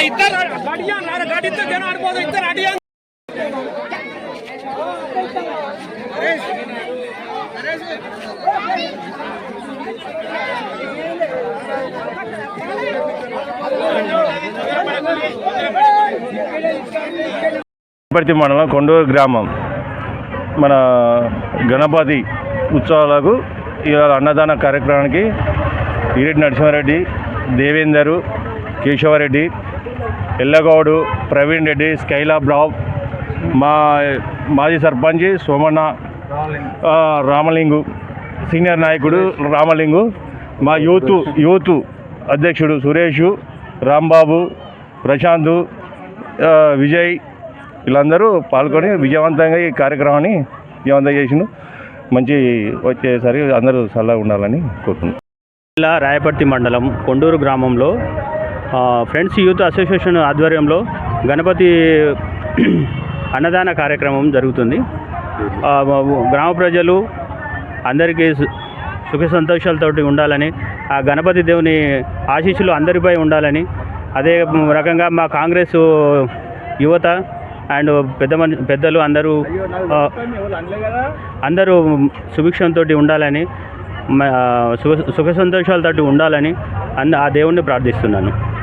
ఇద్దరు ఇద్దరు అడియా. మండలం కొండూరు గ్రామం. మన గణపతి ఉత్సవాలకు ఇవాళ అన్నదాన కార్యక్రమానికి ఈరెడ్డి నరసింహారెడ్డి దేవేందరు కేశవరెడ్డి ఎల్లగౌడు ప్రవీణ్ రెడ్డి స్కైలాబ్ రావు మా మాజీ సర్పంచ్ సోమన్న రామలింగు సీనియర్ నాయకుడు రామలింగు మా యూత్ యూత్ అధ్యక్షుడు సురేషు రాంబాబు ప్రశాంత్ విజయ్ వీళ్ళందరూ పాల్గొని విజయవంతంగా ఈ కార్యక్రమాన్ని విజయవంతం చేసిన మంచి వచ్చేసరికి అందరూ సల్లగా ఉండాలని కోరుతున్నాను జిల్లా రాయపర్తి మండలం కొండూరు గ్రామంలో ఫ్రెండ్స్ యూత్ అసోసియేషన్ ఆధ్వర్యంలో గణపతి అన్నదాన కార్యక్రమం జరుగుతుంది. గ్రామ ప్రజలు అందరికీ సుఖ సంతోషాలతోటి ఉండాలని ఆ గణపతి దేవుని ఆశీస్సులు అందరిపై ఉండాలని అదే రకంగా మా కాంగ్రెస్ యువత అండ్ పెద్ద పెద్దలు అందరూ అందరూ సుభిక్షంతో ఉండాలని సుఖ సుఖ సంతోషాలతో ఉండాలని అంద ఆ దేవుణ్ణి ప్రార్థిస్తున్నాను.